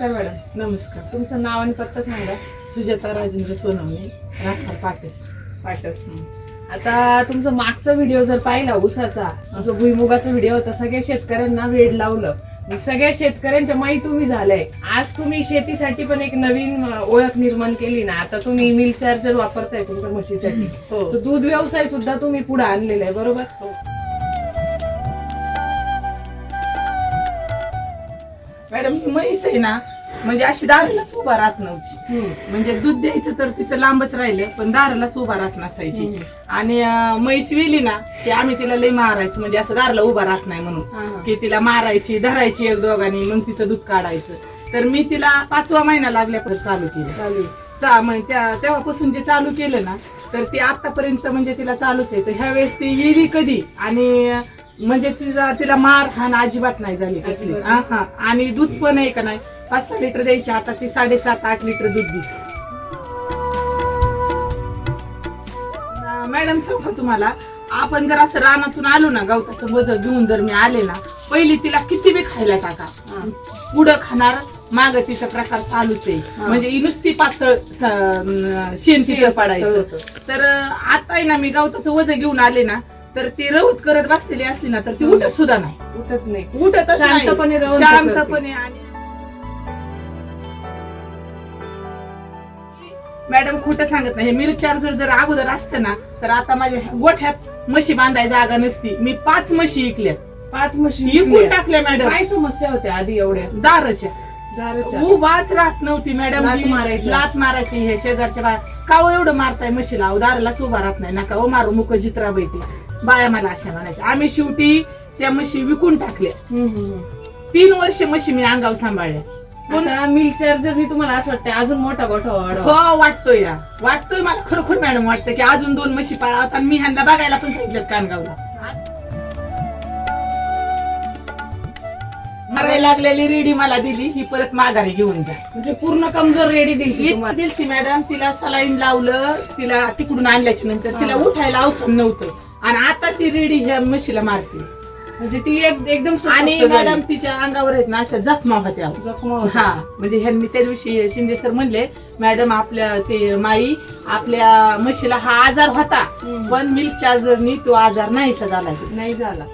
नमस्कार मॅडम. नमस्कार. तुमचं नाव आणि पत्ता सांगा. सुजाता राजेंद्र सोनवणे राहणार पाटस. पाठच आता तुमचा मागचा व्हिडिओ जर पाहिला उसाचा जो भुईमुगाचा व्हिडिओ होता सगळ्या शेतकऱ्यांना वेड लावलं. सगळ्या शेतकऱ्यांच्या माही तुम्ही झालंय. आज तुम्ही शेतीसाठी पण एक नवीन ओळख निर्माण केली ना. आता तुम्ही मिल्क चार्जर वापरताय तुमच्या म्हशीसाठी. हो. दूध व्यवसाय सुद्धा तुम्ही पुढे आणलेला आहे बरोबर? मॅडम ही म्हैस आहे ना म्हणजे अशी दारालाच उभा राहत नव्हती. म्हणजे दूध द्यायचं तर तिचं लांबच राहिलं पण दारालाच उभा राहत नसायची. आणि म्हैस विली ना की आम्ही तिला लई मारायचो म्हणजे असं दाराला उभा राहत नाही म्हणून. की तिला मारायची धरायची एक दोघांनी मग तिचं दूध काढायचं. तर मी तिला पाचवा महिना लागल्यापर्यंत चालू केलं. चालेल चा- त्या- तेव्हापासून जे चालू केलं ना तर ते आतापर्यंत म्हणजे तिला चालूच आहे. तर ह्या वेळेस ती येली कधी? आणि म्हणजे तिचा तिला मार हान अजिबात नाही झाली कसली हा हा. आणि दूध पण आहे का नाही? पाच सहा लिटर द्यायची. आता ती साडेसात आठ लिटर दूध देते मॅडम सांगू का तुम्हाला. आपण जर असं रानातून आलो ना गवताचं वज घेऊन जर मी आले ना पहिली तिला किती बी खायला टाका. पुढं खाणार माग तिचा प्रकार चालूच आहे. म्हणजे ही नुसती पातळ स- शेण तिचं पडायचं. तर आता आहे ना मी गवताचं वज घेऊन आले ना तर ती रवत करत बसलेली असली ना तर ती उठत सुद्धा नाही. उठत नाही. उठतच नाही. शांतपणे रवंथ शांतपणे आणि मॅडम खोटं सांगत नाही. मिल्क चार्जर जर अगोदर असतं ना तर आता माझ्या गोठ्यात म्हशी बांधाय जागा नसती. मी पाच म्हशी इकल्या पाच म्हशी इकून विकल्या. टाकल्या मॅडम. काय समस्या होत्या आधी एवढ्या? दाराच्या. दारूच्या? उभाच राहत नव्हती मॅडम. लाथ ही मारायची. लात मारायची. हे शेजारच्या बाया का हो एवढं मारताय म्हशीला? अहो, दारालाच उभा राहत नाही. नका. ओ मारू मुक जित्रा बैती बाया मला अशा म्हणायच्या आम्ही शेवटी त्या म्हशी विकून टाकल्या. तीन वर्ष म्हशी मी अंगावर सांभाळल्या. आता मिल्क चार्जर मी तुम्हाला असं वाटतं अजून मोठा गोठा वाढवा. हो वाटतोय या वाटतोय मला खरोखर मॅडम वाटतं की अजून दोन म्हशी पाळावत आणि मी ह्यांना बघायला पण सांगितलं कानगावला. मरायला लागलेली रेडी मला दिली ही परत माघारी घेऊन जा. म्हणजे पूर्ण कमजोर रेडी दिली इतकी तुम्हाला. दिलती मॅडम. तिला सलाईन लावलं तिला तिकडून आणल्याच्या नंतर तिला. उठायला अवसर नव्हतं. आणि आता ती रेडी ह्या म्हशीला मारते म्हणजे ती एक- एकदम आणि. मॅडम तिच्या अंगावर आहेत ना अशा जखमा होत्या जखमा. हा म्हणजे ह्यांनी त्या दिवशी शिंदे सर म्हणले मॅडम आपल्या ते माई आपल्या म्हशीला हा आजार होता. पण मिल्क चार्जरनी तो आजार नाहीसा झाला. नाही झाला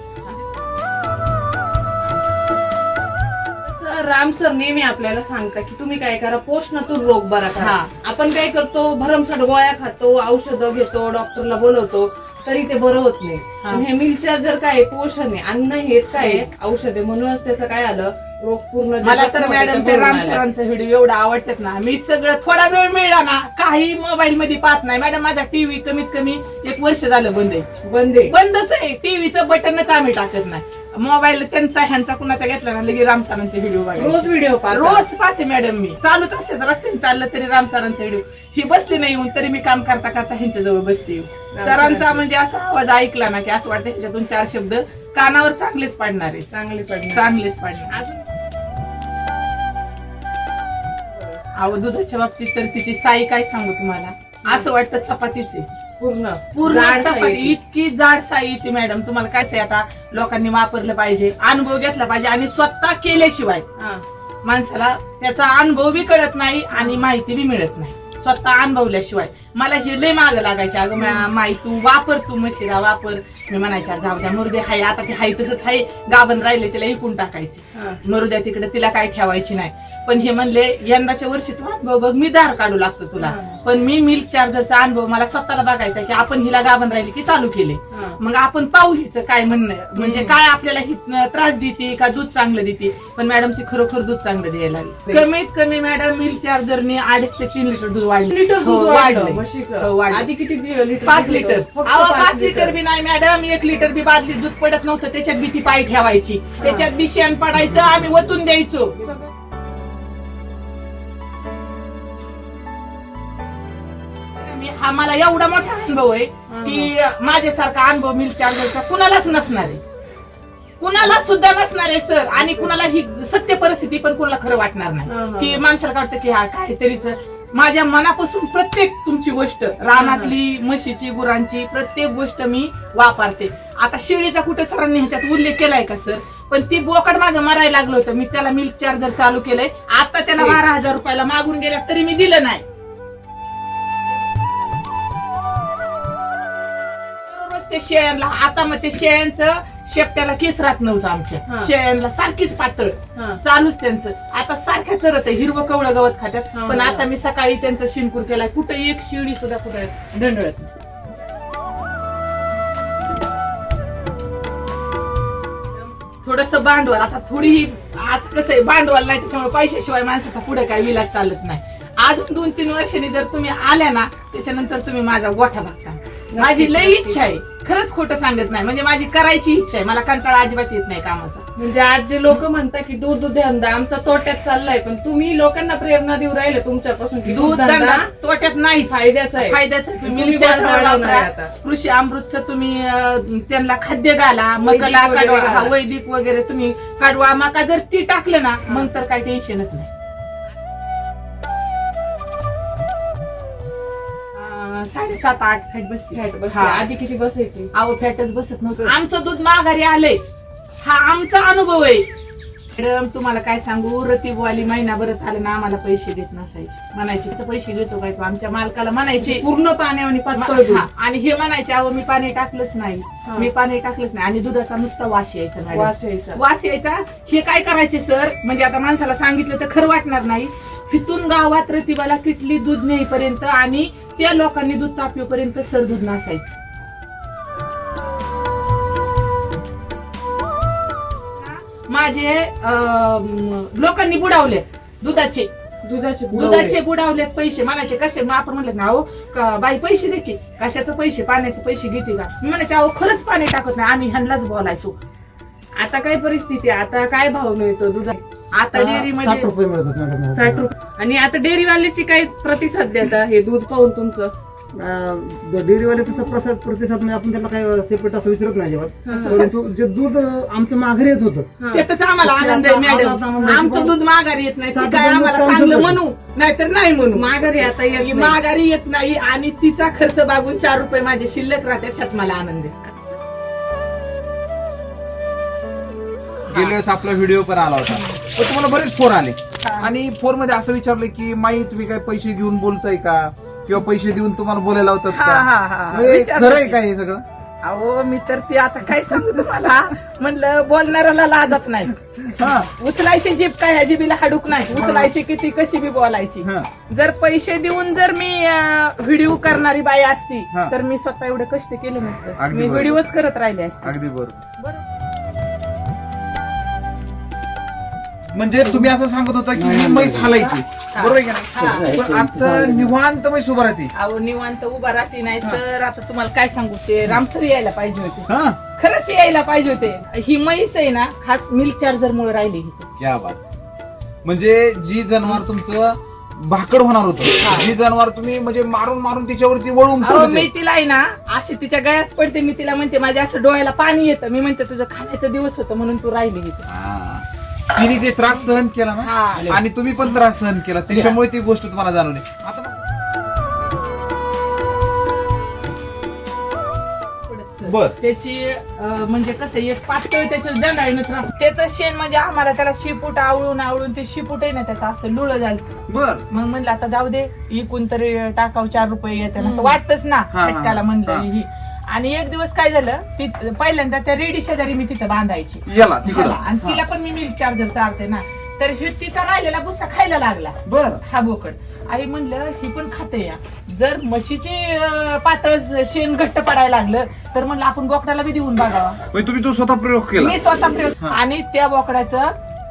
राम सर नेहमी आपल्याला सांगता की तुम्ही काय करा पोषणातून रोग बरा करा हा. आपण काय करतो भरमसाठ गोळ्या खातो औषधं घेतो डॉक्टरला बोलवतो तरी ते बरं होत नाही हा. पण हे मिल्क चार्जर काय? पोषण आहे अन्न हेच काय? औषध आहे म्हणूनच त्याचं काय आलं रोग पूर्ण मला तर मॅडम ते भरून राम आला. सरांचा व्हिडिओ एवढा आवडतात ना मी सगळं थोडा वेळ मिळाला ना काही मोबाईल मध्ये पाहत नाही मॅडम माझा टीव्ही कमीत कमी एक वर्ष झालं बंद आहे बंद आहे बंदच आहे टीव्हीचं बटनच आम्ही टाकत नाही मोबाईल त्यांचा ह्यांचा कुणाचा घेतला ना लगे राम सरांचे व्हिडिओ रोज व्हिडिओ रोज पाहते मॅडम मी. चालूच असते रस्त्याने चाललं तरी राम सरांचा व्हिडिओ ही बसली नाही येऊन तरी मी काम करता करता ह्यांच्या जवळ बसते सरांचा. म्हणजे असा आवाज ऐकला ना की असं वाटतं ह्याच्यातून चार शब्द कानावर चांगलेच पाडणार आहे चांगली चांगलेच पाडणार. अहो दुधाच्या बाबतीत तर तिची साई काय सांगू तुम्हाला? असं वाटतं चपातीच. आहे पूर्ण. पूर्ण जाड चपाती साईज. इतकी जाड साई येते मॅडम. तुम्हाला काय say आता? लोकांनी वापरलं पाहिजे अनुभव घेतला पाहिजे आणि स्वतः केल्याशिवाय हा. माणसाला त्याचा अनुभव बी कळत नाही आणि माहिती बी मिळत नाही. स्वतः अनुभवल्याशिवाय. मला हे लय माग लागायचे. अगं मा- माई तू वापर तू म्हशीला वापर. मी म्हणायच्या जाऊ द्या मुर्दे हाय आता ते हाय तसंच हाय. गाभण राहिले तिला इकून टाकायचे. हा. मरुद्या तिकडे तिला काय ठेवायची नाही. पण हे म्हणले यंदाच्या वर्षी तू अनुभव बघ मी दार काढू लागतो तुला. पण मी मिल्क चार्जरचा अनुभव मला स्वतःला बघायचा की आपण हिला गाभण राहिली की चालू केले. मग आपण पाहू हिचं काय म्हणणं म्हणजे. काय आपल्याला ही त्रास देते का दूध चांगलं देते. पण मॅडम ती खरोखर दूध चांगलं द्यायला लागली. कमीत कमी मॅडम मिल्क चार्जरने अडीच ते तीन लिटर दूध वाढले. लिटर हो, दूध. वाढलं. हो. आधी किती लिटर पाच लिटर. पाच लिटर. बी नाही मॅडम. एक लिटर बी बादलीत दूध पडत नव्हतं. त्याच्यात बी ती पाय ठेवायची. त्याच्यात बी शेण पडायचं आम्ही वतून द्यायचो. मला एवढा मोठा अनुभव आहे की माझ्यासारखा अनुभव मिल्क चार्जरचा कुणालाच नसणार आहे. कुणाला सुद्धा नसणार आहे सर. आणि कुणाला ही सत्य परिस्थिती पण कुणाला खरं वाटणार नाही. की माणसाला वाटतं की हा काहीतरीच माझ्या मनापासून प्रत्येक तुमची गोष्ट रानातली म्हशीची गुरांची प्रत्येक गोष्ट मी वापरते. आता शिळीचा कुठे सरांनी ह्याच्यात उल्लेख केलाय का सर? पण ती बोकड माझं मरायला लागलं होतं. मी त्याला मिल्क चार्जर चालू केलंय. आता त्याला बारा हजार रुपयाला मागून गेल्या तरी मी दिलं नाही. ते शेळ्यांना आता मग ते शेळ्यांचं शेपट्याला केस राहत नव्हतं आमच्या. हा. शेळ्यांना सारखीच पातळ. हा. चालूच त्यांचं. आता सारख्या चरत आहे. हिरवं कवळं गवत खात्यात. हा, पण. आता मी सकाळी त्यांचं शिनकूर केलाय. कुठं एक शिळी सुद्धा कुठं नाही. थोडस भांडवल. आता थोडी आज कसं आहे भांडवल नाही त्याच्यामुळे पैशाशिवाय माणसाचा पुढे काय विलाज चालत नाही. अजून दोन तीन वर्षांनी जर तुम्ही आल्या ना त्याच्यानंतर तुम्ही माझा गोठा बघता. माझी लई इच्छा आहे. खरंच खोटं सांगत नाही म्हणजे माझी करायची इच्छा आहे मला कंटाळा अजिबात येत नाही कामाचा म्हणजे आज जे लोक म्हणतात की दूध धंदा आमचा तोट्यात चाललाय पण तुम्ही लोकांना प्रेरणा देऊ राहिले तुमच्यापासून की दूध धंदा तोट्यात नाही फायद्याचा आहे. फायद्याचा आहे. तुम्ही तुम्ही गोठा विचार वाढवणार आहे करा. आता. कृषी अमृतचं तुम्ही अं, त्यांना खाद्य घाला मकला वगैरे काढवा घाला. हा, वैदिक वगैरे तुम्ही काढवा मका जर ती टाकलं ना मग तर काही टेन्शनच नाही साडेसात आठ. फॅट बसते. फॅट बसते. हा. आधी किती बसायची? अहो फॅटच बसत नव्हतं. आमचं दूध माघारी आलंय. हा आमचा अनुभव आहे. मॅडम तुम्हाला काय सांगू? रतीबवाली महिनाभरात आलं ना आम्हाला पैसे देत नसायचे. म्हणायचे "इथं पैसे देतो काय तू? आमच्या मालकाला म्हणायचे. पूर्ण पातळ दूध. हा, आणि हे म्हणायचे अहो मी पाणी टाकलंच नाही. हा. मी पाणी टाकलंच नाही. आणि दुधाचा नुसता वास यायचा मॅडम. वास यायचा. वास यायचा? हे काय करायचे सर? म्हणजे आता माणसाला सांगितलं तर खरं वाटणार नाही. तिथून गावात रतिबाला किटली दूध नेईपर्यंत आणि त्या लोकांनी दूध तापवेपर्यंत सर दूध नसायचं. माझे लोकांनी बुडावले दुधाचे. दुधाचे दुधाचे बुडावलेत पैसे. म्हणायचे कसे? मग आपण म्हणलं ना अहो बाई पैसे दे की. कशाचे पैसे? पाण्याचे पैसे घेते का? मी म्हणायचे अहो खरंच पाणी टाकत नाही. आम्ही ह्यांनाच बोलायचो. आता काय परिस्थिती? आता काय भाव मिळतो दुधा आता डेअरी साठमध्ये रुपये मिळतात मॅडम साठ रुपये. आणि आता डेअरीवाल्याची काय प्रतिसाद देता हे दूध पाहून तुमचं? डेअरीवाले तसं प्रसाद प्रतिसाद म्हणजे आपण त्याला काय सेपरेट असं विचारत नाही जेव्हा परंतु जे दूध अं, आमचं माघारी येत होतं त्यातच आम्हाला आनंद आहे आता- आता- आता मॅडम आम्हाला आमचं दूध माघारी येत नाही ती साठ काय रुपये आम्हाला दूध चांगलं. म्हणू? नाहीतर नाही म्हणू. माघारी आता येत ही नाही. माघारी येत नाही आणि तिचा खर्च बागून चार रुपये माझे शिल्लक राहतात ह्यात मला आनंद आहे. गेल्या वेळेस आपला व्हिडिओ पण आला होता. पण तुम्हाला बरेच फोन आले. आणि फोनमध्ये असं विचारलं की माई तुम्ही काय पैसे घेऊन बोलताय का? किंवा पैसे देऊन तुम्हाला बोलायला होतात हा, हा, हा. का म्हणजे विचारलं खरंय की. का हे सगळं? अहो मी तर ती आता काय सांगू तुम्हाला? म्हणलं बोलणाऱ्याला लाजच नाही. हा. उचलायची जीप काय ह्या जीबीला हाडूक नाही. उचलायची किती कशी बी बोलायची. हा. जर पैसे देऊन जर मी व्हिडिओ करणारी बाई असती हा. तर मी स्वतः एवढे कष्ट केले नसते. अगदी मी बरोबर. व्हिडिओच करत राहिले असते. अगदी बरोबर. म्हणजे तुम्ही असं सांगत होता की ही म्हैस हालायची. बरोबर आहे का नाही? पण आता निवांत म्हैस उभा राहते. अहो निवांत उभा राहते नाही सर आता तुम्हाला काय सांगू ते रामसर यायला पाहिजे होते. हा. खरंच यायला पाहिजे होते. ही म्हैस आहे ना खास मिल्क चार्जर मुळे राहिली इथे. क्या बात. म्हणजे जी जनावर तुमचं भाकड होणार होतं जी जनावर तुम्ही म्हणजे मारून मारून तिच्यावरती वळून अहो ठेवले मी तिला आहे ना अशी तिच्या गळ्यात पडते मी तिला म्हणते माझ्या असं डोळ्याला पाणी येतं. मी म्हणते तुझं खाण्याचा दिवस होतं म्हणून तू राहिली इथे. हा. तिने ते त्रास सहन केला ना. आणि तुम्ही पण त्रास सहन केला त्याच्यामुळे ती गोष्ट तुम्हाला जाणवली आता बर. त्याची अं, म्हणजे कसं एक पातळ त्याचं दंडाळीनच राहत त्याचं शेण म्हणजे आम्हाला त्याला शिपूट आवळून आवळून ते शिपूट आहे ना त्याचं असं लुळ झालं बर मग म्हणलं आता जाऊ दे इकून तरी टाकाव चार रुपये येते असं वाटतच ना हा, हा. फटकाला म्हणलं हा. आणि एक दिवस काय झालं ती पहिल्यांदा त्या रेडी शेजारी मी तिथं बांधायची. याला तिकडं. आणि तिला पण मी मिल्क चार्जर चालते ना. तर हे तिचा राहिलेला गुस्सा खायला लागला. बर. हा बोकड. आई म्हणलं ही पण खाते या. जर म्हशीची अं, पातळ शेण घट्ट पडायला लागलं तर म्हणलं आपण बोकडाला बी देऊन बघावा. म्हणजे तुम्ही तो स्वतः प्रयोग केला. मी स्वतः प्रयोग हा. आणि त्या बोकडाचं.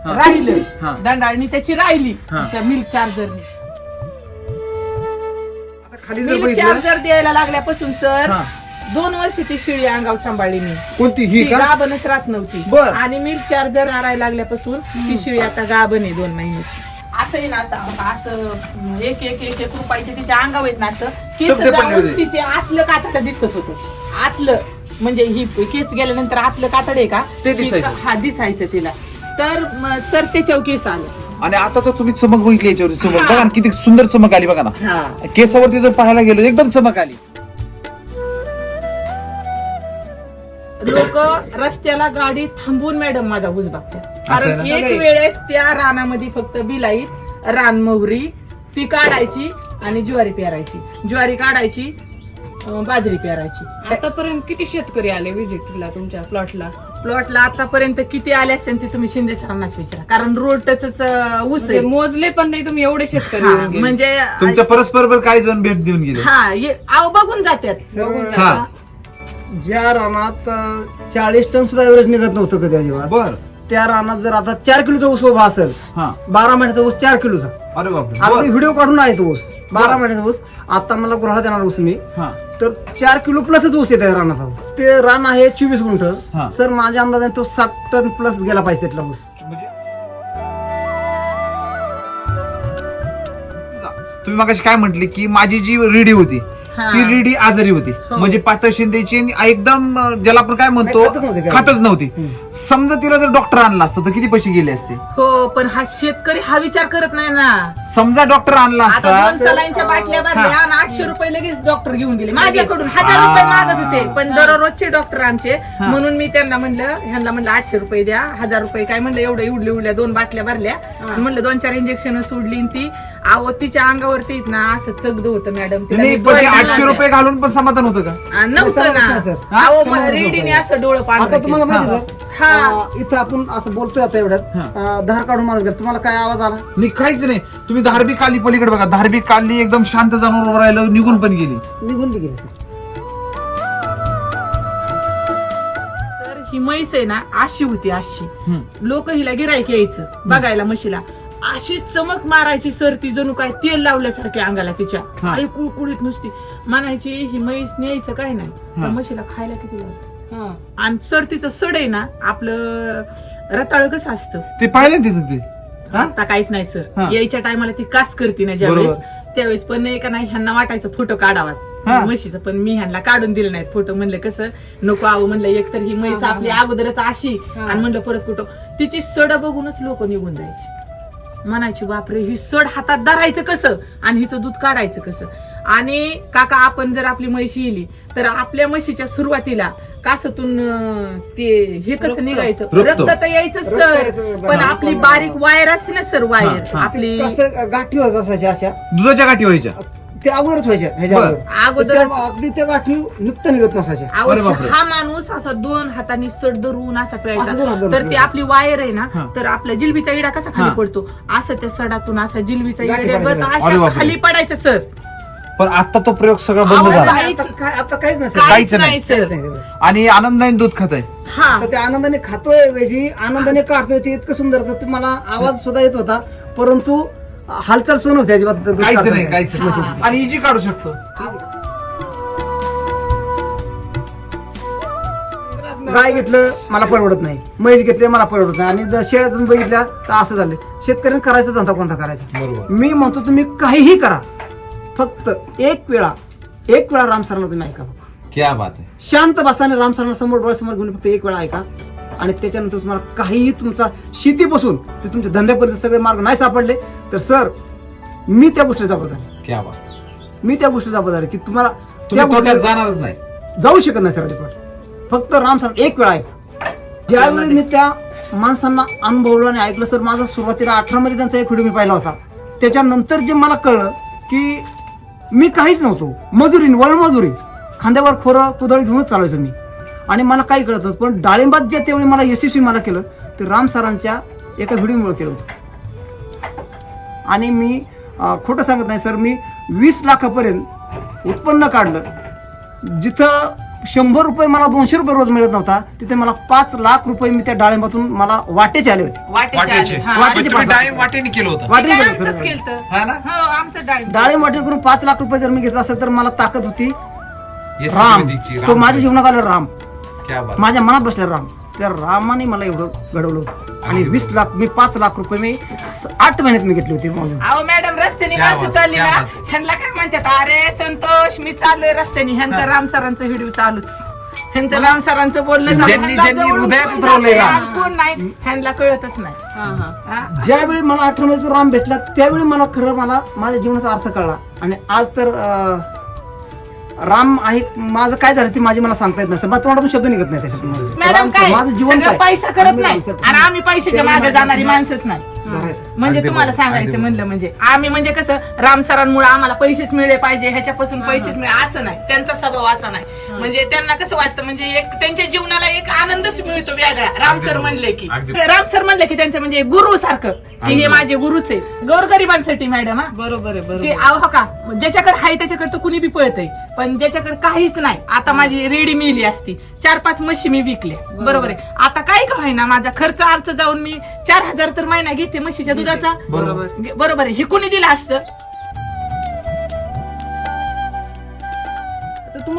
हा. राहिलं. दंडाळणी त्याची राहिली. हा. त्या मिल्क चार्जरनी. आता खाली जर मिल्क बघितलं चार्जर द्यायला लागल्यापासून सर हा. दोन वर्ष ती शिळी अंगावर सांभाळली मी. कोणती? ही ती का? गाभणच राहत नव्हती. बर. आणि मिल्क चार्जर मारायला लागल्यापासून ती शिळी आता गाभण आहे दोन महिन्याची. असंही ना असं असं एक एक एक एक रुपयाचे तिच्या अंगावर येत ना असं केस चपटे पडले जाऊन होते. तिचे आतलं कातड दिसत होतं. आतलं म्हणजे ही केस गेल्यानंतर आतलं कातड आहे का? ते ती- दिसायचं. हा दिसायचं तिला. तर म, सर त्याच्यावर केस आलं. आणि आता तर तुम्ही चमक बघितली याच्यावरती चमक. बघा ना किती सुंदर चमक आली बघा ना. हा. केसावरती जर पाहायला गेलो एकदम चमक आली. लोक रस्त्याला गाडी थांबवून मॅडम माझा ऊस बघतात कारण एक वेळेस त्या रानामध्ये फक्त बिलाईत रान मोहरी ती काढायची आणि ज्वारी पेरायची. ज्वारी काढायची बाजरी पेरायची. आतापर्यंत किती शेतकरी आले व्हिजिटला तुमच्या प्लॉटला? प्लॉटला आतापर्यंत किती आले असेल ते तुम्ही शिंदे सरांनाच विचारा. कारण रोड ऊस म्हणजे आहे. मोजले पण नाही तुम्ही एवढे शेतकरी हा, गेले. म्हणजे तुमच्या परस्पर काही जण भेट देऊन गेले. हा ये- आव बघून जातात बघून जा. हा ज्या रानात चाळीस टन सुद्धा एव्हरेज निघत नव्हतं कधी अजिबात. बर. त्या रानात जर आता चार किलोचा ऊस उभा असेल हा. बारा महिन्याचा ऊस चार किलोचा. अरे आता. व्हिडिओ काढून आहे तो ऊस. बारा. महिन्याचा ऊस. आता मला गुन्हा देणार ऊस मी. हा. तर चार किलो प्लसच ऊस येत रानात आता. ते रान आहे चोवीस हा. गुंठ सर माझ्या अंदाजाने तो साठ टन प्लस गेला पाहिजे त्यातला ऊस. म्हणजे? तुम्ही मगाशी काय म्हटले की माझी जी रेडी होती. ती रेडी आजारी होती. हो. म्हणजे पातळ शिंदेची आणि एकदम ज्याला आपण काय म्हणतो खातच नव्हती. समजा तिला जर डॉक्टर आणला असतं तर किती पैसे गेले असते? हो पण हा शेतकरी हा विचार करत नाही ना. समजा डॉक्टर आणला असता सलाईनच्या बाटल्या भरल्या. आणि आठशे रुपये लगेच डॉक्टर घेऊन गेले. माझ्याकडून हजार रुपये मागत होते पण दररोजचे डॉक्टर आमचे. म्हणून मी त्यांना म्हणलं ह्यांना म्हणलं आठशे रुपये द्या हजार रुपये काय म्हणलं एवढं उडले उडल्या दोन बाटल्या भरल्या. आणि म्हणलं दोन चार इंजेक्शन सोडली ती आव तिच्या अंगावरती ना असं चगद होतं मॅडम तिला नाही मी पण ते डोळे आठशे. रुपये घालून पण समाधान होतं का? आ, नव्हतं ना. सर. रेडीने असं डोळं आता पाणी तुम्हाला माहिती हा. सर हा. अं, इथं आपण असं बोलतोय आता एवढ्यात. हा. अं, धार काढून माणूस गेला. तुम्हाला काय आवाज आला? नाही काहीच नाही. तुम्ही धार्मिक काली पलीकडे बघा. धार्मिक काली एकदम शांत जाणून उभं राहिलं निघून पण गेली. निघून बी गेले सर. तर ही म्हैस आहे ना अशी होती अशी हम्म. लोक हिला गिरायक यायचं बघायला म्हशीला. अशी चमक मारायची सर ती जणू काय तेल लावल्यासारखे अंगाला तिच्या हा. आई कुळकुळीत नुसती म्हणायची ही म्हैस न्यायचं काय नाही हा. म्हशीला खायला किती लागतं हा. आणि सर तिचं सड आहे ना आपलं रताळ कसं असतं ते पाहिलं ना तिथं ते हा? आता काहीच नाही हा. सर यायच्या टायमाला ती कास करते ना ज्यावेळेस त्यावेळेस पण नाही का नाही ह्यांना वाटायचं फोटो हा. काढावा म्हशीचं पण मी ह्यांना काढून दिले नाहीत फोटो म्हणलं कसं नको आहो म्हणलं एकतर ही म्हैस हा, हा, आपली हा. अगोदरच अशी हा. आणि म्हणलं परत कुठं तिची सड बघूनच लोक निघून जायची म्हणायची बापरे ही सड हातात धरायचं कसं आणि हिचं दूध काढायचं कसं आणि काका आपण जर आपली म्हैशी येली तर आपल्या म्हशीच्या सुरुवातीला कासातून ते हे. कसं निघायचं रक्त. तर यायचं सर पण. आपली बारीक वायर असते ना सर वायर. आपली असं गाठी होत असायच्या अशा दुधाच्या गाठी व्हायच्या ते अगोदरच व्हायच्या ह्याच्या बरं. अगोदर. त्या- अगदी त्या गाठी निघत निघत नसायच्या अहो, अरे बापरे. हा माणूस असा दोन हातांनी सड धरून असा दोन धरून तर ती. आपली वायर आहे ना हा. तर आपल्या जिलबीचा इडा कसा खाली हा. पडतो असं त्या सडातून असा जिलबीचा गाठी इडा अरे बापरे. खाली पडायचं सर पण आता तो प्रयोग सगळा बंद झाला काहीच- आता काय आता काहीच नसतं काहीच काहीच नाही. नाही सर. आणि आनंदाने दूध खात आहे हा तर ते आनंदाने खातोय वेजी आनंदाने काढतोय ते इतकं सुंदर तर तुम्हाला आवाज सुद्धा येत होता परंतु हालचाल सुरू नव्हती अजिबात काहीच नाही. काहीच नाही. आणि इजी काढू शकतो. गाय घेतलं मला परवडत नाही. म्हैस घेतले मला परवडत नाही. आणि जर शेळ्यातून बघितल्या तर असं झालं. शेतकऱ्यांनी करायचा धंदा कोणता करायचा? मी म्हणतो तुम्ही काहीही करा. फक्त एक वेळा एक वेळा राम सरांना तुम्ही ऐका. क्या बात आहे. शांत बसाने राम सरांना समोर डोळ्यासमोर घेऊन फक्त एक वेळा ऐका. आणि त्याच्यानंतर तुम्हाला काहीही तुमचा शेतीपासून ते तुमच्या धंद्यापर्यंत सगळे मार्ग नाही सापडले. तर सर मी त्या गोष्टीला जबाबदार आहे. क्या बात. मी त्या गोष्टीला जबाबदार आहे की तुम्हाला त्या तुम्ही तोट्यात गोष्टीला जाणारच नाही. जाऊ शकत नाही सर अजिबात. फक्त राम सर एक वेळा ऐका. ज्यावेळी मी त्या माणसांना अनुभवलं आणि ऐकलं सर माझा सुरुवातीला अठरा मध्ये त्यांचा एक व्हिडिओ मी पाहिला होता. त्याच्यानंतर जे मला कळलं की मी काहीच नव्हतो. मजुरी वळ मजुरी खांद्यावर खोरं कुदळ घेऊनच चालायचो मी. आणि मला काही कळत नव्हतं पण डाळिंबात जे त्यावेळी मला यशस्वी मला केलं ते राम सरांच्या एका व्हिडिओमुळे केलं होतं. आणि मी खोटं सांगत नाही सर. मी वीस लाखापर्यंत उत्पन्न काढलं. जिथं शंभर रुपये मला दोनशे रुपये रोज मिळत नव्हता तिथे मला पाच लाख रुपये मी त्या डाळिंबातून मला वाटेचे आले होते. वाटेचे. हा, डाळिंब वाटेने केलं होतं. हा हो डाळिंब. वाटे करून पाच लाख रुपये जर मी घेतला असेल तर मला ताकद होती राम. तो माझ्या जीवनात आला राम. क्या बात. माझ्या मनात बसला राम. त्या रामाने मला एवढं घडवलं होतं आणि वीस लाख मी पाच लाख रुपये मी स- आठ महिन्यात मी घेतले होते. अहो मॅडम रस्त्याने क्या माणसं बात, चालली क्या ना बात. ह्यांना काय म्हणतात अरे संतोष मी चाललोय रस्त्याने ह्यांचा राम सरांचा व्हिडिओ चालूच ह्यांचं राम सरांचं बोलणं चालू. ज्यांनी- ह्यांना ज्यांनी जवळून हृदयात कोण उतरवलंय जाते, राम. कोण नाही ह्यांना कळतच नाही हा हा हा? ज्यावेळी मला आठवण्यात राम भेटला त्यावेळी मला खरं मला माझ्या जीवनाचा अर्थ कळला आणि आज तर अं, राम आहे माझं काय झालं ते माझी मला सांगता येत नसतं. मला तोंडातून शब्द निघत नाही त्याच्यात माझं. मॅडम काय? माझं जीवन सगळं काय? पैसा करत नाही. आणि आम्ही पैशाच्या मागे जाणारी माणसंच नाही. म्हणजे तुम्हाला सांगायचं म्हणलं म्हणजे आम्ही म्हणजे कसं राम सरांमुळे आम्हाला पैसेच मिळले पाहिजे ह्याच्यापासून पैसेच मिळे असं नाही. त्यांचा स्वभाव असा नाही. म्हणजे त्यांना कसं वाटतं म्हणजे एक त्यांच्या जीवनाला एक आनंदच मिळतो वेगळा. राम सर म्हणले की. राम सर म्हणले की त्यांचं म्हणजे गुरु सारखं की हे माझे गुरुच आहे गोरगरिबांसाठी मॅडम हा. बरोबर आहे ते बरोबर आव हो का? ज्याच्याकडे आहे त्याच्याकडे तर कुणी बी पळतय. पण ज्याच्याकडे काहीच नाही आता माझी रेडी मिली असती. चार पाच म्हशी मी विकल्या. बरोबर. आहे. आता काय का ना माझा खर्च अर्थ जाऊन मी चार हजार तर महिना घेते म्हशीच्या दुधाचा. बरोबर. बरोबर आहे. हे कुणी दिलं असतं?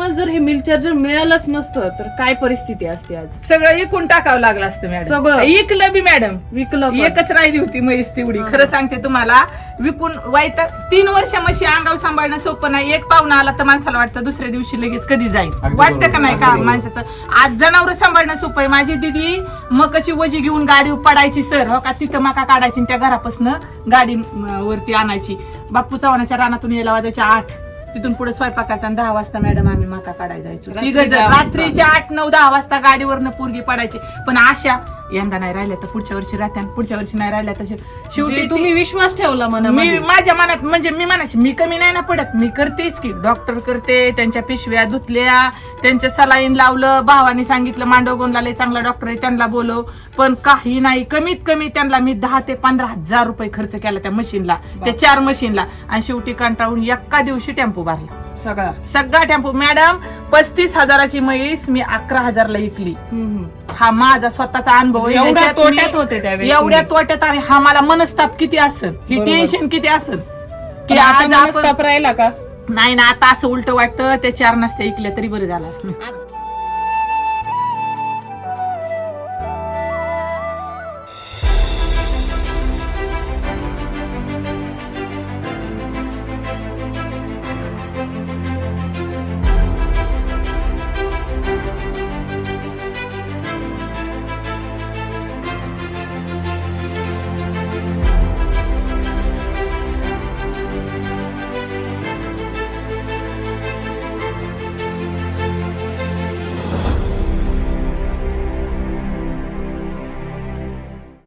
तुम्हाला जर हे मिल चार्जर मिळालंच नसतं तर काय परिस्थिती असते आज? सगळं इकून टाकावं लागलं असतं मॅडम सगळं. इकलं बी मॅडम विकलं पण. एकच राहिली होती म्हैस तेवढी. हा. खरं सांगते तुम्हाला विकून वाईट तीन वर्ष म्हशी अंगावर सांभाळणं सोपं नाही. एक पाहुणा आला तर माणसाला वाटतं दुसऱ्या दिवशी लगेच कधी जाईल. अगदी वाटतं का बरोबर, नाही अगदी का बरोबर. माणसाचं? आज जनावर सांभाळणं सोपं आहे. माझी दिदी मकाची वजी घेऊन गाडी पडायची सर. हो का? तिथं मका काढायची आणि त्या घरापासून गाडी म, वरती आणायची. बापू चव्हाणाच्या रानातून यायला वाजायच्या आठ. तिथून पुढे स्वयंपाकाचा दहा वाजता मॅडम आम्ही मका काढायला जायचो. तिघं जण. रात्रीचे आठ नऊ दहा वाजता गाडीवरनं पोरगी पडायची. पण आशा यंदा नाही राहिल्या तर पुढच्या वर्षी राहत्या आणि पुढच्या वर्षी नाही राहिल्या तर शेवटी शेवटी तुम्ही विश्वास ठेवला म्हणा मी माझ्या मनात म्हणजे मी म्हणायची मी कमी नाही ना पडत. मी करतेच की. डॉक्टर करते त्यांच्या पिशव्या धुतल्या त्यांच्या सलाईन लावलं भावाने सांगितलं मांडवगोनला लय चांगला डॉक्टर आहे त्यांना बोलव. पण काही नाही कमीत कमी त्यांना मी दहा ते पंधरा हजार रुपये खर्च केला त्या मशीनला त्या चार मशीनला. आणि शेवटी कंटाळून एका दिवशी टेम्पो भरला. सगळा. सगळा टेम्पो. मॅडम पस्तीस हजाराची म्हैस मी अकरा हजारला विकली. हा माझा स्वतःचा अनुभव. एवढ्या तोट्यात होते एवढ्या. तोट्यात आणि हा मला मनस्ताप किती असेल? ही. टेन्शन किती असेल? की आज आपण राहिला का? नाही ना आता असं उलट वाटतं ते चार नसते ऐकले तरी बरं झालं असं